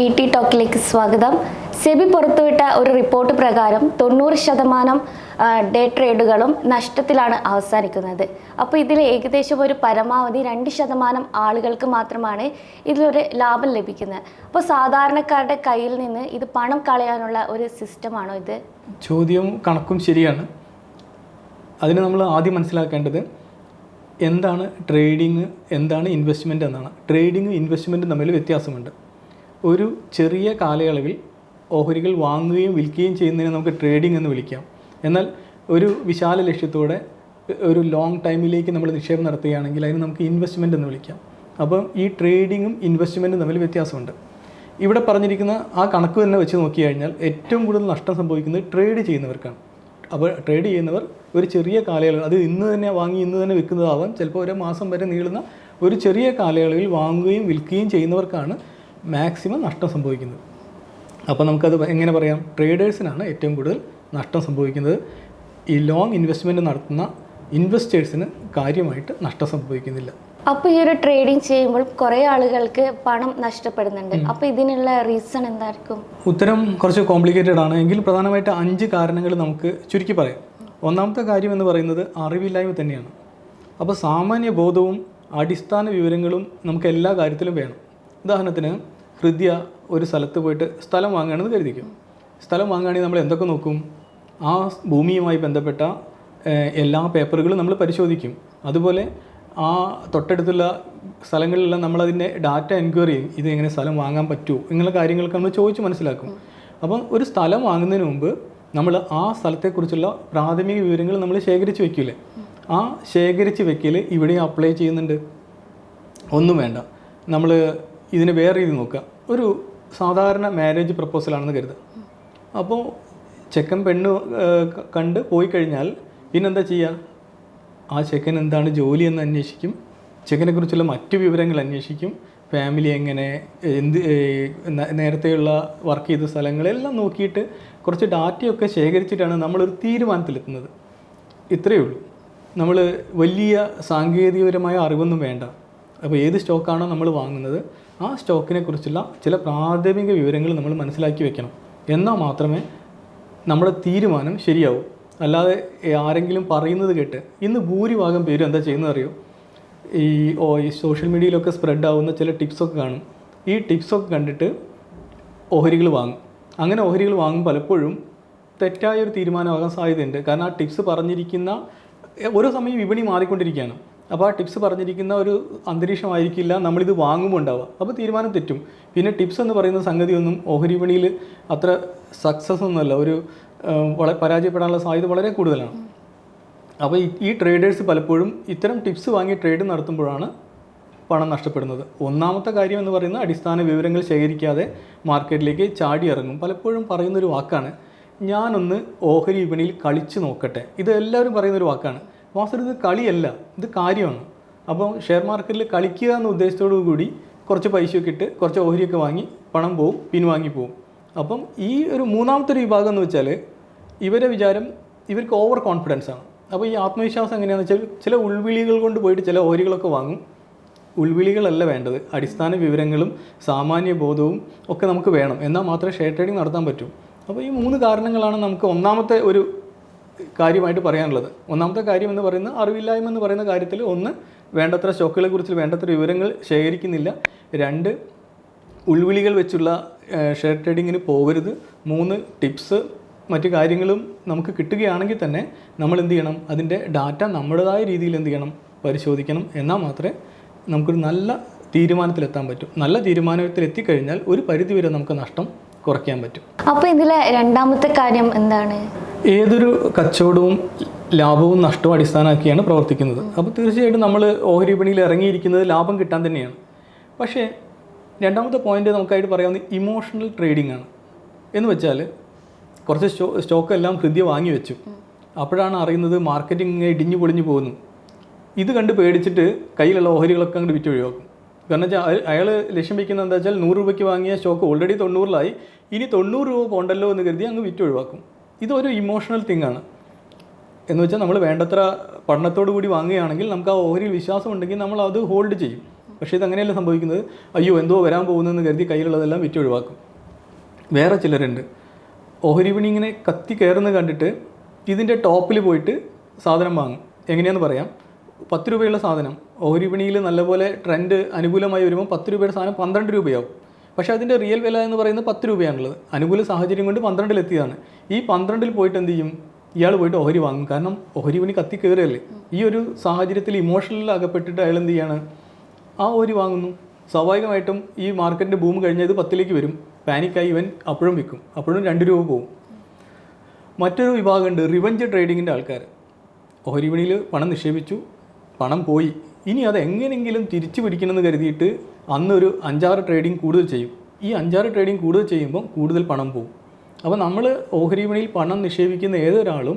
E T ടോക്കിലേക്ക് സ്വാഗതം. സെബി പുറത്തുവിട്ട ഒരു റിപ്പോർട്ട് പ്രകാരം തൊണ്ണൂറ് ശതമാനം ഡേ ട്രേഡുകളും നഷ്ടത്തിലാണ് അവസാനിക്കുന്നത്. അപ്പോൾ ഇതിൽ ഏകദേശം ഒരു പരമാവധി രണ്ട് ശതമാനം ആളുകൾക്ക് മാത്രമാണ് ഇതിലൊരു ലാഭം ലഭിക്കുന്നത്. അപ്പോൾ സാധാരണക്കാരുടെ കയ്യിൽ നിന്ന് ഇത് പണം കളയാനുള്ള ഒരു സിസ്റ്റമാണോ ഇത്? ചോദ്യവും കണക്കും ശരിയാണ്. അതിന് നമ്മൾ ആദ്യം മനസ്സിലാക്കേണ്ടത് എന്താണ് ട്രേഡിങ് എന്താണ് ഇൻവെസ്റ്റ്മെന്റ് എന്നാണ്. ട്രേഡിങ്ങും ഇൻവെസ്റ്റ്മെന്റും തമ്മിൽ വ്യത്യാസമുണ്ട്. ഒരു ചെറിയ കാലയളവിൽ ഓഹരികൾ വാങ്ങുകയും വിൽക്കുകയും ചെയ്യുന്നതിനെ നമുക്ക് ട്രേഡിംഗ് എന്ന് വിളിക്കാം. എന്നാൽ ഒരു വിശാല ലക്ഷ്യത്തോടെ ഒരു ലോങ് ടൈമിലേക്ക് നമ്മൾ നിക്ഷേപം നടത്തുകയാണെങ്കിൽ അതിന് നമുക്ക് ഇൻവെസ്റ്റ്മെന്റ് എന്ന് വിളിക്കാം. അപ്പം ഈ ട്രേഡിങ്ങും ഇൻവെസ്റ്റ്മെന്റും തമ്മിൽ വ്യത്യാസമുണ്ട്. ഇവിടെ പറഞ്ഞിരിക്കുന്ന ആ കണക്ക് തന്നെ വെച്ച് നോക്കി കഴിഞ്ഞാൽ ഏറ്റവും കൂടുതൽ നഷ്ടം സംഭവിക്കുന്നത് ട്രേഡ് ചെയ്യുന്നവർക്കാണ്. അപ്പോൾ ട്രേഡ് ചെയ്യുന്നവർ ഒരു ചെറിയ കാലയളവിൽ അത് ഇന്ന് തന്നെ വാങ്ങി ഇന്ന് തന്നെ വിൽക്കുന്നതാവാം. ചിലപ്പോൾ ഒരു മാസം വരെ നീളുന്ന ഒരു ചെറിയ കാലയളവിൽ വാങ്ങുകയും വിൽക്കുകയും ചെയ്യുന്നവർക്കാണ് മാക്സിമം നഷ്ടം സംഭവിക്കുന്നത്. അപ്പോൾ നമുക്കത് എങ്ങനെ പറയാം? ട്രേഡേഴ്സിനാണ് ഏറ്റവും കൂടുതൽ നഷ്ടം സംഭവിക്കുന്നത്. ഈ ലോങ് ഇൻവെസ്റ്റ്മെന്റ് നടത്തുന്ന ഇൻവെസ്റ്റേഴ്സിന് കാര്യമായിട്ട് നഷ്ടം സംഭവിക്കുന്നില്ല. അപ്പോൾ ഈ ഒരു ട്രേഡിംഗ് ചെയ്യുമ്പോൾ കുറേ ആളുകൾക്ക് പണം നഷ്ടപ്പെടുന്നുണ്ട്. അപ്പോൾ ഇതിനുള്ള റീസൺ എന്തായിരിക്കും? ഉത്തരം കുറച്ച് കോംപ്ലിക്കേറ്റഡ് ആണ്. എങ്കിൽ പ്രധാനമായിട്ട് അഞ്ച് കാരണങ്ങൾ നമുക്ക് ചുരുക്കി പറയാം. ഒന്നാമത്തെ കാര്യം എന്ന് പറയുന്നത് അറിവില്ലായ്മ തന്നെയാണ്. അപ്പോൾ സാമാന്യ ബോധവും അടിസ്ഥാന വിവരങ്ങളും നമുക്ക് എല്ലാ കാര്യത്തിലും വേണം. ഉദാഹരണത്തിന് ഹൃദയ ഒരു സ്ഥലത്ത് പോയിട്ട് സ്ഥലം വാങ്ങുകയാണെന്ന് കരുതിക്കും. സ്ഥലം വാങ്ങുകയാണെങ്കിൽ നമ്മൾ എന്തൊക്കെ നോക്കും? ആ ഭൂമിയുമായി ബന്ധപ്പെട്ട എല്ലാ പേപ്പറുകളും നമ്മൾ പരിശോധിക്കും. അതുപോലെ ആ തൊട്ടടുത്തുള്ള സ്ഥലങ്ങളിലെല്ലാം നമ്മളതിന്റെ ഡാറ്റ എൻക്വയറി ചെയ്യും. ഇത് എങ്ങനെ സ്ഥലം വാങ്ങാൻ പറ്റുമോ ഇങ്ങനെയുള്ള കാര്യങ്ങളൊക്കെ നമ്മൾ ചോദിച്ച് മനസ്സിലാക്കും. അപ്പം ഒരു സ്ഥലം വാങ്ങുന്നതിന് മുമ്പ് നമ്മൾ ആ സ്ഥലത്തെക്കുറിച്ചുള്ള പ്രാഥമിക വിവരങ്ങൾ നമ്മൾ ശേഖരിച്ച് വയ്ക്കില്ലേ ആ ശേഖരിച്ച് വെക്കൽ ഇവിടെ അപ്ലൈ ചെയ്യുന്നുണ്ട്. ഒന്നും വേണ്ട. നമ്മൾ ഇതിനെ വേറെ രീതി നോക്കുക. ഒരു സാധാരണ മാരേജ് പ്രപ്പോസലാണെന്ന് കരുതുക. അപ്പോൾ ചെക്കൻ പെണ്ണ് കണ്ട് പോയി കഴിഞ്ഞാൽ പിന്നെന്താ ചെയ്യുക? ആ ചെക്കൻ എന്താണ് ജോലി എന്ന് അന്വേഷിക്കും. ചെക്കനെ കുറിച്ചുള്ള മറ്റു വിവരങ്ങൾ അന്വേഷിക്കും. ഫാമിലി എങ്ങനെ എന്ത് നേരത്തെയുള്ള വർക്ക് ചെയ്ത സ്ഥലങ്ങളെല്ലാം നോക്കിയിട്ട് കുറച്ച് ഡാറ്റയൊക്കെ ശേഖരിച്ചിട്ടാണ് നമ്മളൊരു തീരുമാനത്തിലെത്തുന്നത്. ഇത്രയേ ഉള്ളൂ. നമ്മൾ വലിയ സാങ്കേതികപരമായ അറിവൊന്നും വേണ്ട. അപ്പോൾ ഏത് സ്റ്റോക്കാണോ നമ്മൾ വാങ്ങുന്നത്. ആ സ്റ്റോക്കിനെ കുറിച്ചുള്ള ചില പ്രാഥമിക വിവരങ്ങൾ നമ്മൾ മനസ്സിലാക്കി വെക്കണം. എന്നാൽ മാത്രമേ നമ്മുടെ തീരുമാനം ശരിയാവൂ. അല്ലാതെ ആരെങ്കിലും പറയുന്നത് കേട്ട് ഇന്ന് ഭൂരിഭാഗം പേരും എന്താ ചെയ്യുന്നത് അറിയോ? ഈ ഓ ഈ സോഷ്യൽ മീഡിയയിലൊക്കെ സ്പ്രെഡ് ആവുന്ന ചില ടിപ്സൊക്കെ കാണും. ഈ ടിപ്സൊക്കെ കണ്ടിട്ട് ഓഹരികൾ വാങ്ങും. അങ്ങനെ ഓഹരികൾ വാങ്ങും പലപ്പോഴും തെറ്റായ ഒരു തീരുമാനമാകാൻ സാധ്യതയുണ്ട്. കാരണം ആ ടിപ്സ് പറഞ്ഞിരിക്കുന്ന ഓരോ സമയം വിപണി മാറിക്കൊണ്ടിരിക്കുകയാണ്. അപ്പോൾ ആ ടിപ്സ് പറഞ്ഞിരിക്കുന്ന ഒരു അന്തരീക്ഷമായിരിക്കില്ല നമ്മളിത് വാങ്ങുമ്പോൾ ഉണ്ടാവുക. അപ്പോൾ തീരുമാനം തെറ്റും. പിന്നെ ടിപ്സ് എന്ന് പറയുന്ന സംഗതിയൊന്നും ഓഹരി വിപണിയിൽ അത്ര സക്സസ് ഒന്നുമല്ല ഒരു പരാജയപ്പെടാനുള്ള സാധ്യത വളരെ കൂടുതലാണ്. അപ്പോൾ ഈ ട്രേഡേഴ്സ് പലപ്പോഴും ഇത്തരം ടിപ്സ് വാങ്ങി ട്രേഡ് നടത്തുമ്പോഴാണ് പണം നഷ്ടപ്പെടുന്നത്. ഒന്നാമത്തെ കാര്യം എന്ന് പറയുന്നത് അടിസ്ഥാന വിവരങ്ങൾ ശേഖരിക്കാതെ മാർക്കറ്റിലേക്ക് ചാടി ഇറങ്ങും. പലപ്പോഴും പറയുന്നൊരു വാക്കാണ് ഞാനൊന്ന് ഓഹരി വിപണിയിൽ കളിച്ച് നോക്കട്ടെ. ഇത് എല്ലാവരും പറയുന്നൊരു വാക്കാണ്. വാസ്തവത്തിൽ ഇത് കളിയല്ല ഇത് കാര്യമാണ്. അപ്പോൾ ഷെയർ മാർക്കറ്റിൽ കളിക്കുക എന്ന ഉദ്ദേശത്തോടു കൂടി കുറച്ച് പൈസയൊക്കെ ഇട്ട് കുറച്ച് ഓഹരിയൊക്കെ വാങ്ങി പണം പോവും പിൻവാങ്ങി പോവും. അപ്പം ഈ ഒരു മൂന്നാമത്തെ ഒരു വിഭാഗം എന്ന് വെച്ചാൽ ഇവരെ വിചാരം ഇവർക്ക് ഓവർ കോൺഫിഡൻസ് ആണ്. അപ്പോൾ ഈ ആത്മവിശ്വാസം എങ്ങനെയാണെന്ന് വെച്ചാൽ ചില ഉൾവിളികൾ കൊണ്ട് പോയിട്ട് ചില ഓഹരികളൊക്കെ വാങ്ങും. ഉൾവിളികളല്ല വേണ്ടത് അടിസ്ഥാന വിവരങ്ങളും സാമാന്യ ബോധവും ഒക്കെ നമുക്ക് വേണം. എന്നാൽ മാത്രമേ ഷെയർ ട്രേഡിംഗ് നടത്താൻ പറ്റൂ. അപ്പോൾ ഈ മൂന്ന് കാരണങ്ങളാണ് നമുക്ക് ഒന്നാമത്തെ ഒരു കാര്യമായിട്ട് പറയാനുള്ളത്. ഒന്നാമത്തെ കാര്യം എന്ന് പറയുന്നത് അറിവില്ലായ്മ എന്ന് പറയുന്ന കാര്യത്തിൽ ഒന്ന് വേണ്ടത്ര സ്റ്റോക്കുകളെ കുറിച്ച് വേണ്ടത്ര വിവരങ്ങൾ ശേഖരിക്കുന്നില്ല. രണ്ട് ഉൾവിളികൾ വെച്ചുള്ള ഷെയർ ട്രേഡിങ്ങിന് പോകരുത്. മൂന്ന് ടിപ്സ് മറ്റു കാര്യങ്ങളും നമുക്ക് കിട്ടുകയാണെങ്കിൽ തന്നെ നമ്മൾ എന്ത് ചെയ്യണം? അതിന്റെ ഡാറ്റ നമ്മുടേതായ രീതിയിൽ എന്ത് ചെയ്യണം? പരിശോധിക്കണം. എന്നാൽ മാത്രമേ നമുക്കൊരു നല്ല തീരുമാനത്തിലെത്താൻ പറ്റും. നല്ല തീരുമാനത്തിൽ എത്തിക്കഴിഞ്ഞാൽ ഒരു പരിധിവരെ നമുക്ക് നഷ്ടം കുറയ്ക്കാൻ പറ്റും. അപ്പോൾ ഇതിലെ രണ്ടാമത്തെ കാര്യം എന്താണ്? ഏതൊരു കച്ചവടവും ലാഭവും നഷ്ടവും അടിസ്ഥാനമാക്കിയാണ് പ്രവർത്തിക്കുന്നത്. അപ്പോൾ തീർച്ചയായിട്ടും നമ്മൾ ഓഹരി വിപണിയിൽ ഇറങ്ങിയിരിക്കുന്നത് ലാഭം കിട്ടാൻ തന്നെയാണ്. പക്ഷേ രണ്ടാമത്തെ പോയിന്റ് നമുക്കായിട്ട് പറയാവുന്ന ഇമോഷണൽ ട്രേഡിംഗ് ആണ്. എന്ന് വെച്ചാൽ കുറച്ച് സ്റ്റോ സ്റ്റോക്ക് എല്ലാം ഹൃദയ വാങ്ങി വെച്ചു. അപ്പോഴാണ് അറിയുന്നത് മാർക്കറ്റിംഗ് ഇടിഞ്ഞു പൊളിഞ്ഞു പോകുന്നു. ഇത് കണ്ട് പേടിച്ചിട്ട് കയ്യിലുള്ള ഓഹരികളൊക്കെ അങ്ങോട്ട് വിറ്റ് ഒഴിവാക്കും. കാരണം വെച്ചാൽ അയാൾ ലക്ഷ്യം വയ്ക്കുന്നത് എന്താ വെച്ചാൽ നൂറ് രൂപയ്ക്ക് വാങ്ങിയ സ്റ്റോക്ക് ഓൾറെഡി തൊണ്ണൂറിലായി. ഇനി തൊണ്ണൂറ് രൂപ പോണ്ടല്ലോ എന്ന് കരുതി അങ്ങ് വിറ്റ് ഒഴിവാക്കും. ഇതൊരു ഇമോഷണൽ തിങ് ആണ്. എന്ന് വെച്ചാൽ നമ്മൾ വേണ്ടത്ര പഠനത്തോടു കൂടി വാങ്ങുകയാണെങ്കിൽ നമുക്ക് ആ ഓഹരിയിൽ വിശ്വാസം ഉണ്ടെങ്കിൽ നമ്മൾ അത് ഹോൾഡ് ചെയ്യും. പക്ഷേ ഇത് അങ്ങനെയല്ല സംഭവിക്കുന്നത്. അയ്യോ എന്തോ വരാൻ പോകുന്നതെന്ന് കരുതി കയ്യിലുള്ളതെല്ലാം വിറ്റ് ഒഴിവാക്കും. വേറെ ചിലരുണ്ട്. ഓഹരി വിണി ഇങ്ങനെ കത്തി കയറുന്നത് കണ്ടിട്ട് ഇതിന്റെ ടോപ്പിൽ പോയിട്ട് സാധനം വാങ്ങും. എങ്ങനെയാണെന്ന് പറയാം. പത്ത് രൂപയുള്ള സാധനം. ഓഹരി വിപണിയിൽ നല്ലപോലെ ട്രെൻഡ് അനുകൂലമായി വരുമ്പോൾ പത്ത് രൂപയുടെ സാധനം പന്ത്രണ്ട് രൂപയാവും. പക്ഷേ അതിന്റെ റിയൽ വില എന്ന് പറയുന്നത് പത്ത് രൂപയാണുള്ളത്. അനുകൂല സാഹചര്യം കൊണ്ട് പന്ത്രണ്ടിലെത്തിയതാണ്. ഈ പന്ത്രണ്ടിൽ പോയിട്ട് എന്ത് ചെയ്യും? ഇയാൾ പോയിട്ട് ഓഹരി വാങ്ങും. കാരണം ഓഹരി പണി കത്തി കയറിയല്ലേ. ഈ ഒരു സാഹചര്യത്തിൽ ഇമോഷണലിൽ അകപ്പെട്ടിട്ട് അയാൾ എന്ത് ചെയ്യാണ്? ആ ഓഹരി വാങ്ങുന്നു. സ്വാഭാവികമായിട്ടും ഈ മാർക്കറ്റിന്റെ ബൂം കഴിഞ്ഞത് പത്തിലേക്ക് വരും. പാനിക്കായി ഇവൻ അപ്പോഴും വിൽക്കും. അപ്പോഴും രണ്ട് രൂപ പോകും മറ്റൊരു വിഭാഗമുണ്ട്. റിവഞ്ച് ട്രേഡിങ്ങിന്റെ ആൾക്കാർ ഓഹരി വിപണിയിൽ പണം നിക്ഷേപിച്ചു. പണം പോയി. ഇനി അത് എങ്ങനെയെങ്കിലും തിരിച്ചു പിടിക്കണമെന്ന് കരുതിയിട്ട് അന്നൊരു അഞ്ചാറ് ട്രേഡിംഗ് കൂടുതൽ ചെയ്യും. ഈ അഞ്ചാറ് ട്രേഡിംഗ് കൂടുതൽ ചെയ്യുമ്പോൾ കൂടുതൽ പണം പോകും അപ്പോൾ നമ്മൾ ഓഹരി വിപണിയിൽ പണം നിക്ഷേപിക്കുന്ന ഏതൊരാളും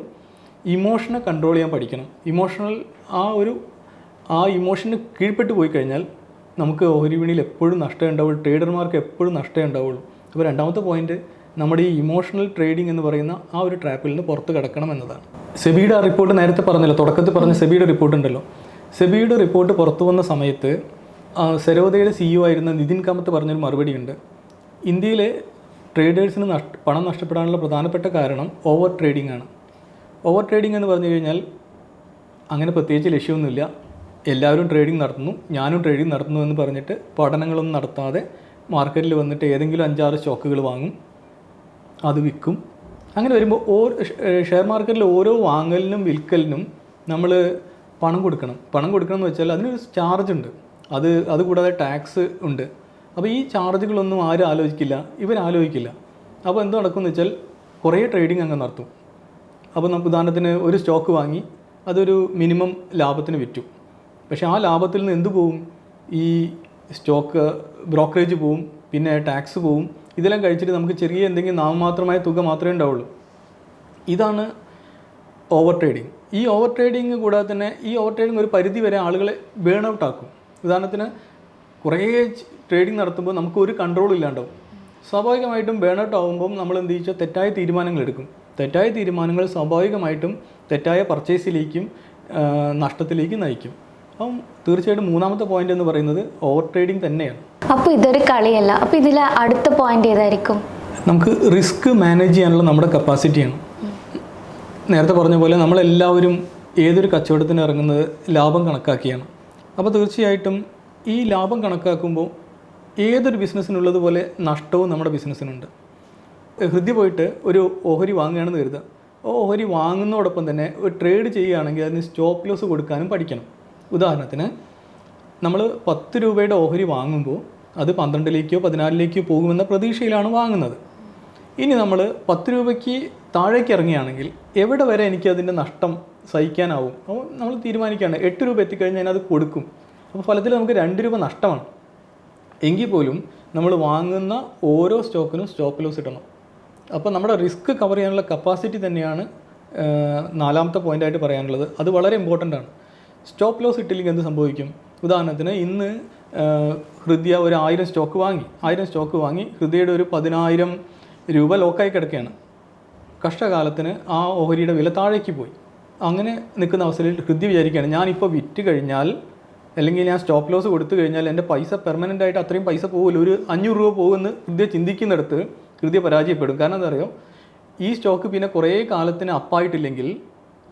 ഇമോഷനെ കൺട്രോൾ ചെയ്യാൻ പഠിക്കണം. ഇമോഷണൽ ആ ഒരു ആ ഇമോഷന് കീഴ്പ്പെട്ട് പോയി കഴിഞ്ഞാൽ നമുക്ക് ഓഹരി വിപണിയിൽ എപ്പോഴും നഷ്ടം ഉണ്ടാവുള്ളൂ. ട്രേഡർമാർക്ക് എപ്പോഴും നഷ്ടമേ ഉണ്ടാവുള്ളൂ. അപ്പോൾ രണ്ടാമത്തെ പോയിന്റ് നമ്മുടെ ഈ ഇമോഷണൽ ട്രേഡിംഗ് എന്ന് പറയുന്ന ആ ഒരു ട്രാപ്പിൽ നിന്ന് പുറത്ത് കിടക്കണം എന്നതാണ്. സെബിയുടെ റിപ്പോർട്ട് നേരത്തെ പറഞ്ഞല്ലോ തുടക്കത്തിൽ പറഞ്ഞ സെബിയുടെ റിപ്പോർട്ട് ഉണ്ടല്ലോ. സെബിയുടെ റിപ്പോർട്ട് പുറത്തു വന്ന സമയത്ത് സരോദയുടെ സിഇഒ ആയിരുന്ന നിതിൻ കാമത്ത് പറഞ്ഞൊരു മറുപടിയുണ്ട്. ഇന്ത്യയിലെ ട്രേഡേഴ്സിന് നഷ്ട പണം നഷ്ടപ്പെടാനുള്ള പ്രധാനപ്പെട്ട കാരണം ഓവർ ട്രേഡിംഗ് ആണ്. ഓവർ ട്രേഡിംഗ് എന്ന് പറഞ്ഞു കഴിഞ്ഞാൽ അങ്ങനെ പ്രത്യേകിച്ച് ലക്ഷ്യമൊന്നുമില്ല. എല്ലാവരും ട്രേഡിംഗ് നടത്തുന്നു ഞാനും ട്രേഡിംഗ് നടത്തുന്നു എന്ന് പറഞ്ഞിട്ട് പഠനങ്ങളൊന്നും നടത്താതെ മാർക്കറ്റിൽ വന്നിട്ട് ഏതെങ്കിലും അഞ്ചാറ് സ്റ്റോക്കുകൾ വാങ്ങും അത് വിൽക്കും. അങ്ങനെ വരുമ്പോൾ ഓരോ ഷെയർ മാർക്കറ്റിൽ ഓരോ വാങ്ങലിനും വിൽക്കലിനും നമ്മൾ പണം കൊടുക്കണം. പണം കൊടുക്കണം എന്ന് വെച്ചാൽ അതിനൊരു ചാർജ് ഉണ്ട്. അത് അതുകൂടാതെ ടാക്സ് ഉണ്ട്. അപ്പോൾ ഈ ചാർജുകളൊന്നും ആരും ആലോചിക്കില്ല. ഇവർ ആലോചിക്കില്ല അപ്പോൾ എന്ത് നടക്കുമെന്ന് വെച്ചാൽ കുറേ ട്രേഡിംഗ് അങ്ങ് നടത്തും. അപ്പോൾ നമുക്ക് ഉദാഹരണത്തിന് ഒരു സ്റ്റോക്ക് വാങ്ങി അതൊരു മിനിമം ലാഭത്തിന് വിറ്റു. പക്ഷേ ആ ലാഭത്തിൽ നിന്ന് എന്ത് പോവും? ഈ സ്റ്റോക്ക് ബ്രോക്കറേജ് പോവും പിന്നെ ടാക്സ് പോവും. ഇതെല്ലാം കഴിച്ചിട്ട് നമുക്ക് ചെറിയ എന്തെങ്കിലും നാമമാത്രമായ തുക മാത്രമേ ഉണ്ടാവുള്ളൂ. ഇതാണ് ഓവർ ട്രേഡിങ് ഈ ഓവർ ട്രേഡിങ് കൂടാതെ തന്നെ ഈ ഓവർ ട്രേഡിങ് ഒരു പരിധി വരെ ആളുകളെ ബേൺ ഔട്ട് ആക്കും. ഉദാഹരണത്തിന് കുറേ ട്രേഡിംഗ് നടത്തുമ്പോൾ നമുക്ക് ഒരു കൺട്രോൾ ഇല്ലാണ്ടാവും. സ്വാഭാവികമായിട്ടും ബേൺ ഔട്ട് ആകുമ്പം നമ്മൾ എന്ത് ചെയ്യിച്ചാൽ തെറ്റായ തീരുമാനങ്ങൾ എടുക്കും. തെറ്റായ തീരുമാനങ്ങൾ സ്വാഭാവികമായിട്ടും തെറ്റായ പർച്ചേസിലേക്കും നഷ്ടത്തിലേക്കും നയിക്കും. അപ്പം തീർച്ചയായിട്ടും മൂന്നാമത്തെ പോയിന്റ് എന്ന് പറയുന്നത് ഓവർ ട്രേഡിംഗ് തന്നെയാണ്. അപ്പോൾ ഇതൊരു കളിയല്ല. അപ്പോൾ ഇതിലെ അടുത്ത പോയിന്റ് ഏതായിരിക്കും? നമുക്ക് റിസ്ക് മാനേജ് ചെയ്യാനുള്ള നമ്മുടെ കപ്പാസിറ്റിയാണ് നേരത്തെ പറഞ്ഞ പോലെ നമ്മളെല്ലാവരും ഏതൊരു കച്ചവടത്തിന് ഇറങ്ങുന്നത് ലാഭം കണക്കാക്കിയാണ്. അപ്പോൾ തീർച്ചയായിട്ടും ഈ ലാഭം കണക്കാക്കുമ്പോൾ ഏതൊരു ബിസിനസ്സിനുള്ളതുപോലെ നഷ്ടവും നമ്മുടെ ബിസിനസ്സിനുണ്ട്. ഹൃദയ പോയിട്ട് ഒരു ഓഹരി വാങ്ങുകയാണെന്ന് കരുതുക. ഓഹരി വാങ്ങുന്നതോടൊപ്പം തന്നെ ഒരു ട്രേഡ് ചെയ്യുകയാണെങ്കിൽ അതിന് സ്റ്റോപ്പ് ലോസ് കൊടുക്കാനും പഠിക്കണം. ഉദാഹരണത്തിന് നമ്മൾ പത്ത് രൂപയുടെ ഓഹരി വാങ്ങുമ്പോൾ അത് പന്ത്രണ്ടിലേക്കോ പതിനാലിലേക്കോ പോകുമെന്ന പ്രതീക്ഷയിലാണ് വാങ്ങുന്നത്. ഇനി നമ്മൾ പത്ത് രൂപയ്ക്ക് താഴേക്ക് ഇറങ്ങുകയാണെങ്കിൽ എവിടെ വരെ എനിക്ക് അതിന്റെ നഷ്ടം സഹിക്കാനാവും? അപ്പോൾ നമ്മൾ തീരുമാനിക്കുകയാണ്. എട്ട് രൂപ എത്തിക്കഴിഞ്ഞാൽ അത് കൊടുക്കും. അപ്പോൾ ഫലത്തിൽ നമുക്ക് രണ്ട് രൂപ നഷ്ടമാണ്. എങ്കിൽ പോലും നമ്മൾ വാങ്ങുന്ന ഓരോ സ്റ്റോക്കിനും സ്റ്റോപ്പ് ലോസ് ഇടണം അപ്പോൾ നമ്മുടെ റിസ്ക് കവർ ചെയ്യാനുള്ള കപ്പാസിറ്റി തന്നെയാണ് നാലാമത്തെ പോയിന്റായിട്ട് പറയാനുള്ളത്. അത് വളരെ ഇമ്പോർട്ടന്റ് ആണ്. സ്റ്റോപ്പ് ലോസ് ഇട്ടില്ലെങ്കിൽ എന്ത് സംഭവിക്കും? ഉദാഹരണത്തിന് ഇന്ന് ഹൃദയ ഒരു ആയിരം സ്റ്റോക്ക് വാങ്ങി. ആയിരം സ്റ്റോക്ക് വാങ്ങി. ഹൃദയയുടെ ഒരു പതിനായിരം രൂപ ലോക്കായി കിടക്കുകയാണ്. കഷ്ടകാലത്തിന് ആ ഓഹരിയുടെ വില താഴേക്ക് പോയി. അങ്ങനെ നിൽക്കുന്ന അവസരത്തിൽ ഹൃദയ വിചാരിക്കുകയാണ്. ഞാനിപ്പോൾ വിറ്റ് കഴിഞ്ഞാൽ അല്ലെങ്കിൽ ഞാൻ സ്റ്റോപ്പ് ലോസ് കൊടുത്തു കഴിഞ്ഞാൽ എന്റെ പൈസ പെർമനന്റ് ആയിട്ട് അത്രയും പൈസ പോകില്ല ഒരു അഞ്ഞൂറ് രൂപ പോകുമെന്ന് ഹൃദയ ചിന്തിക്കുന്നിടത്ത് ഹൃദയ പരാജയപ്പെടും. കാരണം എന്താ പറയുക ഈ സ്റ്റോക്ക് പിന്നെ കുറേ കാലത്തിന് അപ്പായിട്ടില്ലെങ്കിൽ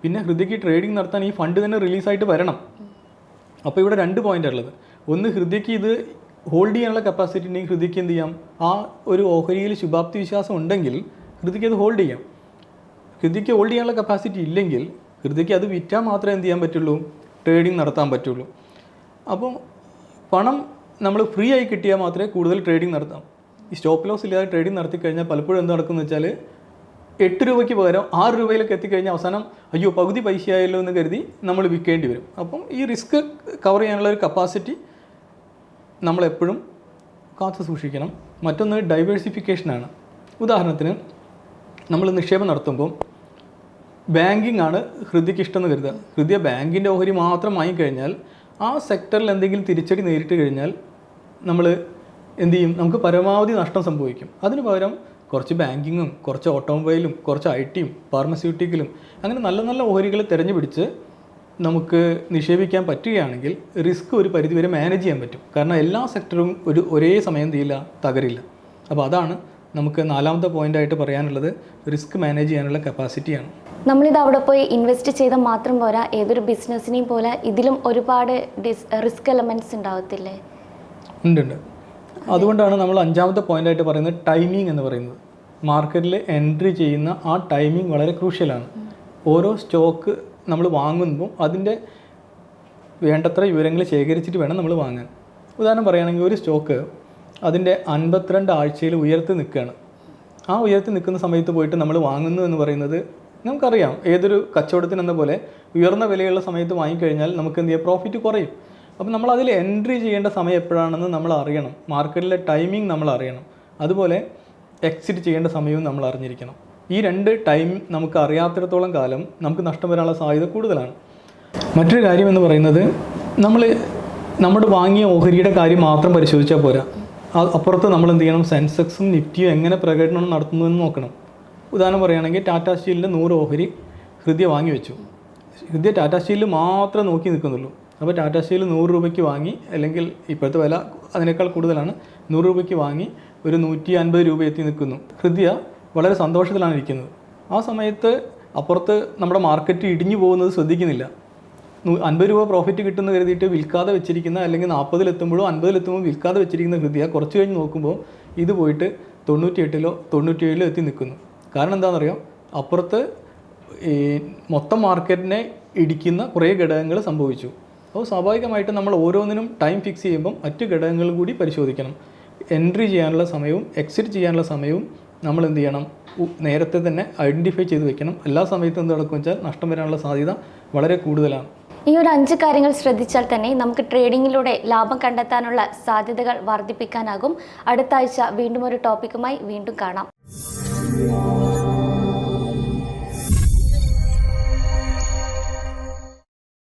പിന്നെ ഹൃദയക്ക് ട്രേഡിംഗ് നടത്താൻ ഈ ഫണ്ട് തന്നെ റിലീസായിട്ട് വരണം. അപ്പോൾ ഇവിടെ രണ്ട് പോയിന്റ് ഉള്ളത്. ഒന്ന് ഹൃദയക്ക് ഇത് ഹോൾഡ് ചെയ്യാനുള്ള കപ്പാസിറ്റി ഉണ്ടെങ്കിൽ ഹൃദയക്ക് എന്ത് ചെയ്യാം? ആ ഒരു ഓഹരിയിൽ ശുഭാപ്തി വിശ്വാസം ഉണ്ടെങ്കിൽ ഹൃദയക്ക് അത് ഹോൾഡ് ചെയ്യാം. ഹൃദയക്ക് ഹോൾഡ് ചെയ്യാനുള്ള കപ്പാസിറ്റി ഇല്ലെങ്കിൽ ഹൃദിക്ക് അത് വിറ്റാൽ മാത്രമേ എന്ത് ചെയ്യാൻ പറ്റുള്ളൂ? ട്രേഡിംഗ് നടത്താൻ പറ്റുള്ളൂ. അപ്പം പണം നമ്മൾ ഫ്രീ ആയി കിട്ടിയാൽ മാത്രമേ കൂടുതൽ ട്രേഡിംഗ് നടത്താം. ഈ സ്റ്റോപ്പ് ലോസ് ഇല്ലാതെ ട്രേഡിംഗ് നടത്തി കഴിഞ്ഞാൽ പലപ്പോഴും എന്ത് നടക്കുമെന്ന് വെച്ചാൽ എട്ട് രൂപയ്ക്ക് പകരം ആറ് രൂപയിലൊക്കെ എത്തിക്കഴിഞ്ഞാൽ അവസാനം അയ്യോ പകുതി പൈസ ആയല്ലോ എന്ന് കരുതി നമ്മൾ വിൽക്കേണ്ടി വരും. അപ്പം ഈ റിസ്ക് കവർ ചെയ്യാനുള്ള ഒരു കപ്പാസിറ്റി നമ്മളെപ്പോഴും കാത്തു സൂക്ഷിക്കണം. മറ്റൊന്ന് ഡൈവേഴ്സിഫിക്കേഷനാണ് ഉദാഹരണത്തിന് നമ്മൾ നിക്ഷേപം നടത്തുമ്പോൾ ബാങ്കിങ് ആണ് ഹൃദിക്ക് ഇഷ്ടം എന്ന് കരുതുക. ഹൃദയ ബാങ്കിന്റെ ഓഹരി മാത്രം വാങ്ങിക്കഴിഞ്ഞാൽ ആ സെക്ടറിൽ എന്തെങ്കിലും തിരിച്ചടി നേരിട്ട് കഴിഞ്ഞാൽ നമ്മൾ എന്ത് ചെയ്യും? നമുക്ക് പരമാവധി നഷ്ടം സംഭവിക്കും. അതിന് പകരം കുറച്ച് ബാങ്കിങ്ങും കുറച്ച് ഓട്ടോമൊബൈലും കുറച്ച് ഐ ടിയും ഫാർമസ്യൂട്ടിക്കലും അങ്ങനെ നല്ല നല്ല ഓഹരികൾ തിരഞ്ഞു പിടിച്ച് നമുക്ക് നിക്ഷേപിക്കാൻ പറ്റുകയാണെങ്കിൽ റിസ്ക് ഒരു പരിധിവരെ മാനേജ് ചെയ്യാൻ പറ്റും. കാരണം എല്ലാ സെക്ടറും ഒരു ഒരേ സമയം തീയില്ല തകരില്ല. അപ്പോൾ അതാണ് നമുക്ക് നാലാമത്തെ പോയിന്റായിട്ട് പറയാനുള്ളത്. റിസ്ക് മാനേജ് ചെയ്യാനുള്ള കപ്പാസിറ്റിയാണ് നമ്മളിത് അവിടെ പോയി ഇൻവെസ്റ്റ് ചെയ്താൽ മാത്രം പോരാ. ഏതൊരു ബിസിനസ്സിനെയും പോലെ ഇതിലും ഒരുപാട് ഡിസ് റിസ്ക് എലമെന്റ്സ് ഉണ്ടാവത്തില്ലേ? ഉണ്ട് ഉണ്ട്. അതുകൊണ്ടാണ് നമ്മൾ അഞ്ചാമത്തെ പോയിന്റ് ആയിട്ട് പറയുന്നത് ടൈമിംഗ് എന്ന് പറയുന്നത്. മാർക്കറ്റിൽ എൻട്രി ചെയ്യുന്ന ആ ടൈമിംഗ് വളരെ ക്രൂഷ്യലാണ് ഓരോ സ്റ്റോക്ക് നമ്മൾ വാങ്ങുമ്പോൾ അതിന്റെ വേണ്ടത്ര വിവരങ്ങൾ ശേഖരിച്ചിട്ട് വേണം നമ്മൾ വാങ്ങാൻ. ഉദാഹരണം പറയുകയാണെങ്കിൽ ഒരു സ്റ്റോക്ക് അതിന്റെ അൻപത്തിരണ്ട് ആഴ്ചയിൽ ഉയർത്തി നിൽക്കുകയാണ്. ആ ഉയർത്തി നിൽക്കുന്ന സമയത്ത് പോയിട്ട് നമ്മൾ വാങ്ങുന്നു എന്ന് പറയുന്നത് നമുക്കറിയാം ഏതൊരു കച്ചവടത്തിനെന്ന പോലെ ഉയർന്ന വിലയുള്ള സമയത്ത് വാങ്ങിക്കഴിഞ്ഞാൽ നമുക്ക് എന്ത് ചെയ്യാം? പ്രോഫിറ്റ് കുറയും. അപ്പോൾ നമ്മൾ അതിൽ എൻട്രി ചെയ്യേണ്ട സമയം എപ്പോഴാണെന്ന് നമ്മൾ അറിയണം. മാർക്കറ്റിലെ ടൈമിംഗ് നമ്മൾ അറിയണം. അതുപോലെ എക്സിറ്റ് ചെയ്യേണ്ട സമയവും നമ്മൾ അറിഞ്ഞിരിക്കണം. ഈ രണ്ട് ടൈം നമുക്ക് അറിയാത്തിടത്തോളം കാലം നമുക്ക് നഷ്ടം വരാനുള്ള സാധ്യത കൂടുതലാണ്. മറ്റൊരു കാര്യം എന്ന് പറയുന്നത് നമ്മൾ നമ്മുടെ വാങ്ങിയ ഓഹരിയുടെ കാര്യം മാത്രം പരിശോധിച്ചാൽ പോരാ. അപ്പുറത്ത് നമ്മൾ എന്ത് ചെയ്യണം? സെൻസെക്സും നിഫ്റ്റിയും എങ്ങനെ പ്രകടനം നടത്തുന്നു എന്ന് നോക്കണം. ഉദാഹരണം പറയുകയാണെങ്കിൽ ടാറ്റാ സ്റ്റീലിന്റെ നൂറ് ഓഹരി ഹൃദയ വാങ്ങി വെച്ചു. ഹൃദയ ടാറ്റാ സ്റ്റീലിൽ മാത്രം നോക്കി നിൽക്കുന്നുള്ളൂ. അപ്പോൾ ടാറ്റാ സ്റ്റീൽ നൂറ് രൂപയ്ക്ക് വാങ്ങി അല്ലെങ്കിൽ ഇപ്പോഴത്തെ വില അതിനേക്കാൾ കൂടുതലാണ് നൂറ് രൂപയ്ക്ക് വാങ്ങി ഒരു നൂറ്റി അൻപത് രൂപ എത്തി നിൽക്കുന്നു. ഹൃദയ വളരെ സന്തോഷത്തിലാണ് ഇരിക്കുന്നത്. ആ സമയത്ത് അപ്പുറത്ത് നമ്മുടെ മാർക്കറ്റ് ഇടിഞ്ഞു പോകുന്നത് ശ്രദ്ധിക്കുന്നില്ല. അൻപത് രൂപ പ്രോഫിറ്റ് കിട്ടുന്ന കരുതിയിട്ട് വിൽക്കാതെ വെച്ചിരിക്കുന്ന അല്ലെങ്കിൽ നാൽപ്പതിലെത്തുമ്പോഴോ അൻപതിലെത്തുമ്പോൾ വിൽക്കാതെ വെച്ചിരിക്കുന്ന ഹൃദയ കുറച്ച് കഴിഞ്ഞ് നോക്കുമ്പോൾ ഇത് പോയിട്ട് തൊണ്ണൂറ്റിയെട്ടിലോ തൊണ്ണൂറ്റിയേഴിലോ എത്തി നിൽക്കുന്നു. കാരണം എന്താണെന്നറിയോ? അപ്പുറത്ത് ഈ മൊത്തം മാർക്കറ്റിനെ ഇടിക്കുന്ന കുറേ ഘടകങ്ങൾ സംഭവിച്ചു. അപ്പോൾ സ്വാഭാവികമായിട്ടും നമ്മൾ ഓരോന്നിനും ടൈം ഫിക്സ് ചെയ്യുമ്പം മറ്റു ഘടകങ്ങൾ കൂടി പരിശോധിക്കണം. എൻട്രി ചെയ്യാനുള്ള സമയവും എക്സിറ്റ് ചെയ്യാനുള്ള സമയവും നമ്മൾ എന്ത് ചെയ്യണം? നേരത്തെ തന്നെ ഐഡന്റിഫൈ ചെയ്ത് വെക്കണം. എല്ലാ സമയത്തും എന്ത് നടക്കും വെച്ചാൽ നഷ്ടം വരാനുള്ള സാധ്യത വളരെ കൂടുതലാണ്. ഈ ഒരു അഞ്ച് കാര്യങ്ങൾ ശ്രദ്ധിച്ചാൽ തന്നെ നമുക്ക് ട്രേഡിങ്ങിലൂടെ ലാഭം കണ്ടെത്താനുള്ള സാധ്യതകൾ വർദ്ധിപ്പിക്കാനാകും. അടുത്ത ആഴ്ച വീണ്ടും ഒരു ടോപ്പിക്കുമായി വീണ്ടും കാണാം. Oh.